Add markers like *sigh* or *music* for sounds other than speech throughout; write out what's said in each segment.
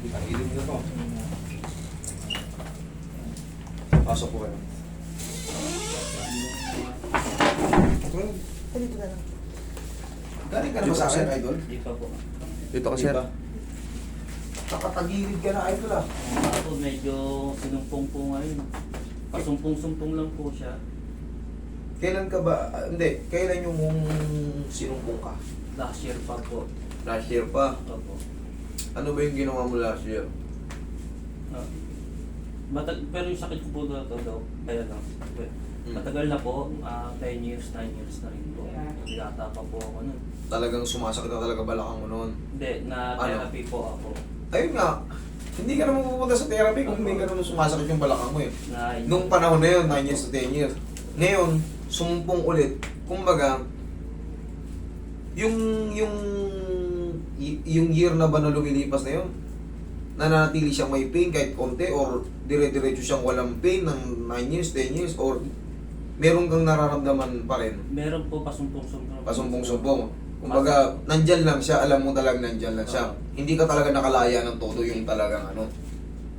Tangilin nyo to. Pasok po kayo. Dito na lang. Galing ka na ba sa akin, idol? Pa po. Dito ka, sir. Nakatagilid ka na, idol ah. Ako medyo sinumpong po ngayon. Pasumpong-sumpong lang po siya. Kailan ka ba, ah, hindi, kailan yung sinumpong ka? Last year pa po. Last year pa. Opo. Ano ba yung ginawa mo last year? Ah. Matag pero yung sakit ko po na to daw, kaya lang. Hmm. Matagal na po, ah 10 years, 9 years na rin po. Yata pa po ako nun. Talagang sumasakit na talaga balakang mo noon. Hindi, na Ano? therapy po ako. Ayun nga, hindi ka naman pupunta sa therapy kung hindi ka naman sumasakit yung balakang mo eh. Na, Nung panahon na yun, 9 years to 10 years. Ngayon, sumumpong ulit. Kumbaga, yung, yung, y- yung year na ba na lumilipas na yun, nananatili siyang may pain kahit konti or dire-diretso siyang walang pain ng 9 years, 10 years or meron kang nararamdaman pa rin. meron po pasumpong-sumpong. Pasumpong-sumpong. Kumbaga, nandyan lang siya, alam mo talagang nandyan lang siya. Hindi ka talaga nakalaya ng todo yung talagang ano.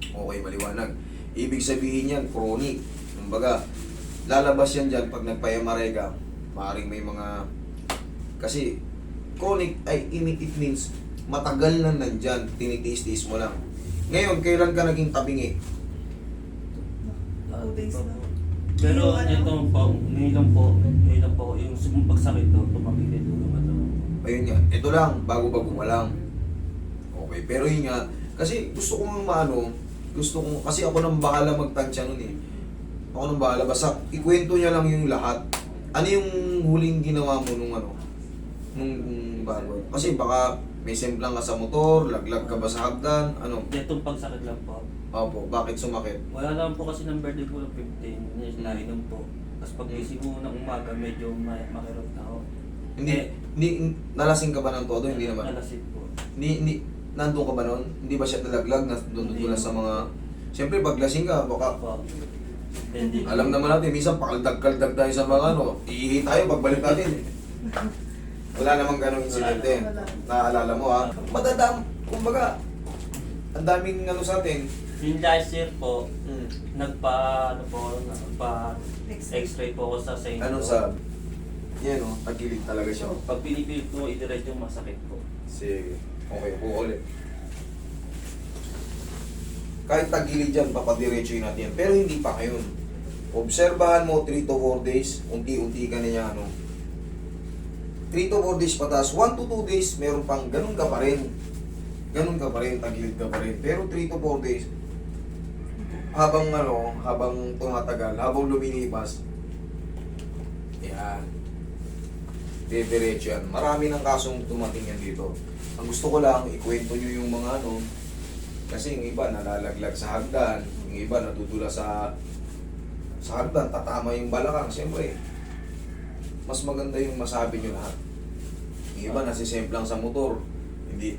Okay, maliwanag. Ibig sabihin yan, chronic. Kumbaga, lalabas yan dyan pag nagpa-MRI ka. Maaaring may mga... Kasi, chronic ay it means matagal na nandyan, tinitiis-tiis mo lang. Ngayon, kailan ka naging tabingi? Two days pa na. po. Pero Yung ano? ito po, ngayon lang po, ngayon lang po, yung pagsakit to, tumagilid po naman to. Ayun nga, ito lang, bago-bago mo lang. Okay, pero yun nga, kasi gusto kong maano, gusto kong, kasi ako nang bahala magtansya nun eh. Ako nang bahala, basta ikwento niya lang yung lahat. Ano yung huling ginawa mo nung ano, nung bago? Kasi baka may semplang ka sa motor, laglag ka ba sa hagdan, ano? Itong pagsakit lang po. Opo, bakit sumakit? Wala naman po kasi ng birthday po ng 15, yes, Hmm. nainom po. Tapos pag gising mo ng umaga, medyo ma- makirot na ako. Hindi, Eh, hindi, nalasing ka ba ng todo? Hindi naman. Alasit po. Hindi, hindi, nandun ka ba noon? Hindi ba siya nalaglag? Na sa mga... Siyempre, pag lasing ka, baka Po. Hindi. Alam naman natin, minsan pakaldag-kaldag tayo sa mga ano, iihi tayo pagbalik natin. *laughs* Wala namang ganong insidente. Naaalala mo ha? Madadam, kumbaga, ang daming ano sa atin. Yung last year po, Hmm. nagpa, ano po, nagpa X-ray. po ako sa St. Ano sa... Yan o, tagilid talaga siya. Pag pinipilit ko, idiretso yung masakit po. Sige. Okay, po ulit. Kahit tagilid dyan, papadiretso natin yan. Pero hindi pa ngayon. Obserbahan mo 3 to 4 days, unti-unti ka na niya, ano. 3 to 4 days patas, 1 to 2 days, meron pang ganun ka pa rin. Ganun ka pa rin, tagilid ka pa rin. Pero 3 to 4 days, habang ano, habang tumatagal, habang lumilipas, yan. Didiretso yan. Marami ng kasong tumating yan dito. Ang gusto ko lang, ikwento nyo yung mga ano, kasi yung iba nalalaglag sa hagdan, yung iba natutula sa sa hagdan, tatama yung balakang. Siyempre, mas maganda yung masabi nyo lahat. Yung iba nasisemplang sa motor, hindi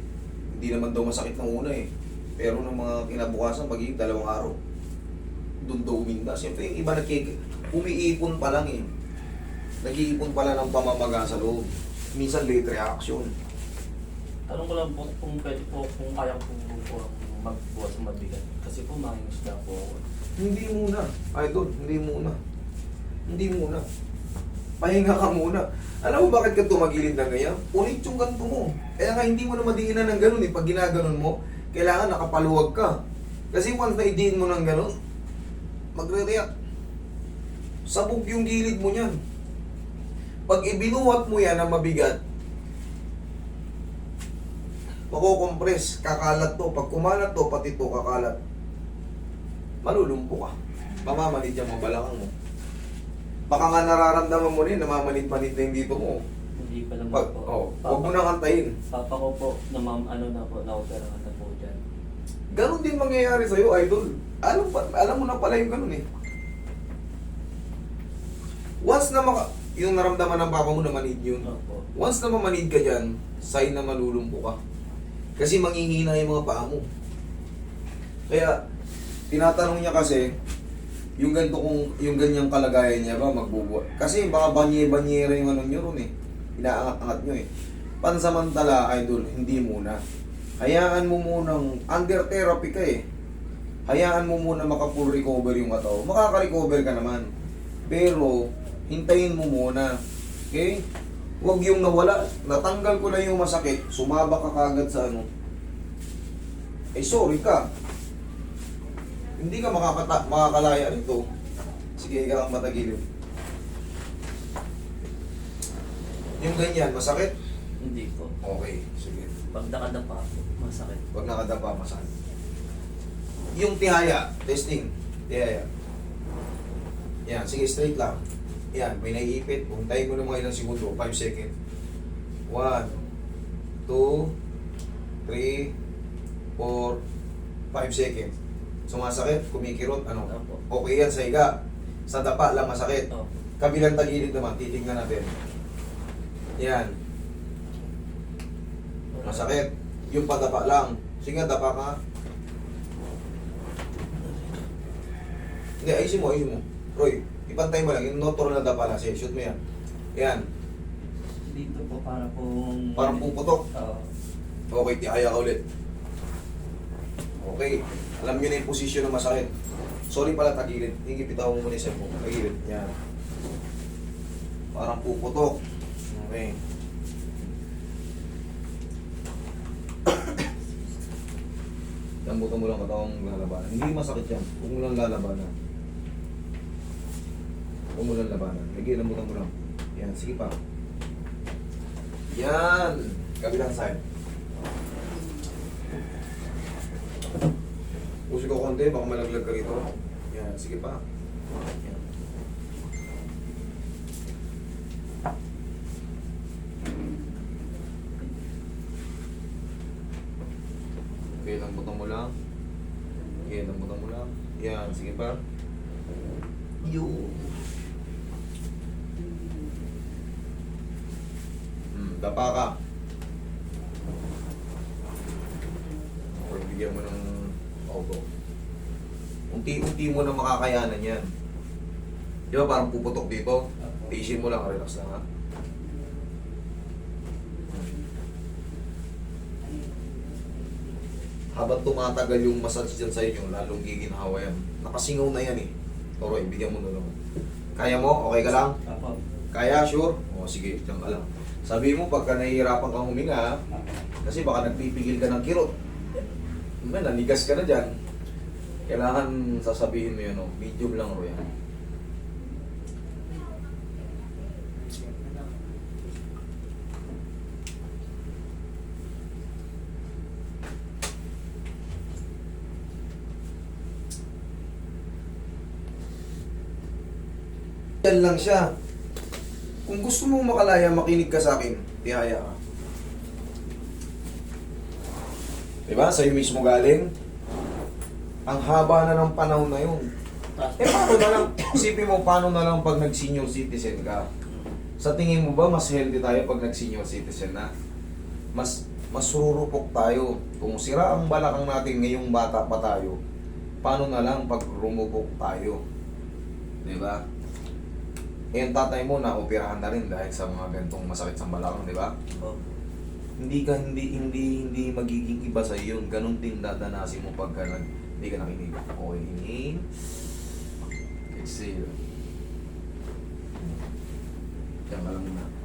hindi naman daw masakit ng una eh. Pero nung mga kinabukasan, magiging dalawang araw, doon daw uminda. Siyempre, yung iba nagkik, umiipon pa lang eh. Nag-iipon pala ng pamamaga sa loob. Minsan late reaction. Tanong ko lang po kung pwede po, kung kaya po po magbuhat ng mabigat. Kasi po mangingisda po ako. Hindi muna. Idol, hindi muna. Hindi muna. Pahinga ka muna. Alam mo bakit ka tumagilid na ganyan? Ulit yung ganito mo. Kaya nga hindi mo na madiinan ng ganun eh. Pag ginaganon mo, kailangan nakapaluwag ka. Kasi once na idiin mo ng ganun, magre-react. Sabog yung gilid mo niyan. Pag ibinuhat mo yan ng mabigat, makukompress, kakalat to. Pag kumalat to, pati to kakalat. Malulumpo ka. Mamamanid yung mga balakang mo. Baka nga nararamdaman mo rin, namamanid-manid na yung dito mo. Hindi pa naman Pag, po. oh, huwag mo nang antayin. Papa ko po, na ma'am, ano na po, na-operahan na po dyan. Ganon din mangyayari sa'yo, idol. Alam, pa, alam mo na pala yung ganon eh. Once na maka, yung naramdaman ng papa mo na manid yun, Opo. once na mamanid ka dyan, sign na malulumpo ka. Kasi manghihina yung mga paa mo. Kaya, tinatanong niya kasi, yung ganito kung yung ganyang kalagayan niya ba magbubuhat. Kasi baka banye-banyera yung ano nyo ron eh. Inaangat-angat nyo eh. Pansamantala, idol, hindi muna. hayaan mo munang under therapy ka eh. Hayaan mo muna maka-full recover yung katawan. Makaka-recover ka naman. Pero, hintayin mo muna. Okay? Huwag yung nawala. Natanggal ko na yung masakit. Sumaba ka kagad sa ano. Eh, sorry ka. Hindi ka makakata makakalaya rito. Sige, ikaw ang matagilid. Yung ganyan, masakit? Hindi po. Okay, sige. Pag nakadapa po, masakit. Huwag nakadapa masakit. Yung tihaya, testing. Tihaya. Yan, sige, straight lang. Yan, may naiipit. Puntayin mo ng mga ilang segundo, 5 seconds. 1, 2, 3, 4, 5 seconds. Sumasakit, kumikirot, ano? Opo. Okay yan sa higa. Sa dapa lang masakit. Opo. Kabilang tagilid naman, titignan natin. Yan, masakit. Yung padapa lang. Sige dapa ka. Hindi, ayusin mo, ayusin mo. Roy, ipantay mo lang. Yung natural na dapa lang. Sige, shoot mo yan. Yan. Dito po para pong... Parang puputok. Oo. Okay, tihaya ka ulit. Okay. Alam nyo na yung posisyon ng masakit. Sorry pala, tagilid. Hingip, bitaw mo muna yung mo. Tagilid. Yan. Parang puputok. Okay. *coughs* Lambutan mo lang katawang lalabanan. Hindi masakit yan. Huwag mo lang lalabanan. Huwag mo lang labanan. Lagi, lambutan mo lang. Yan, sige pa. Yan! Kabilang side. Pusi ko konti, baka malaglag ka rito. Yan, sige pa. Yan. Okay, lambutan mo lang. Okay, lambutan mo lang. Yan, sige pa. Yun. Hmm, dapa ka. Or bigyan mo ng auto. Unti-unti mo na makakayanan yan. Di ba parang puputok dito? Tiisin mo lang, relax lang ha. Habang tumatagal yung massage dyan sa inyo, lalong giginhawa yan. Nakasingaw na yan eh. Toro, ibigyan mo na lang. Kaya mo? Okay ka lang? Apo. Kaya, sure? O sige, diyan ka lang. Sabi mo, pagka nahihirapan kang huminga, kasi baka nagpipigil ka ng kirot. Man, nanigas ka na dyan. Kailangan sasabihin mo yun, oh, medium lang ro yan. Yan lang siya. Kung gusto mo makalaya, makinig ka sa akin, tihaya ka. Diba? Sa'yo mismo galing. Ang haba na ng panahon na yun. Eh paano na lang, *coughs* isipin mo paano na lang pag nag-senior citizen ka. Sa tingin mo ba mas healthy tayo pag nag-senior citizen na? Mas mas sururupok tayo. Kung sira ang balakang natin ngayong bata pa tayo, paano na lang pag rumupok tayo? Di ba? Eh, tatay mo na operahan na rin dahil sa mga gantong masakit sa balakang, di ba? Opo. Hindi ka hindi hindi hindi magiging iba sa iyo. Ganon din dadanasin mo pagka nag, hindi ka nakinig. Okay, inhale. Exhale. Diyan ka lang muna.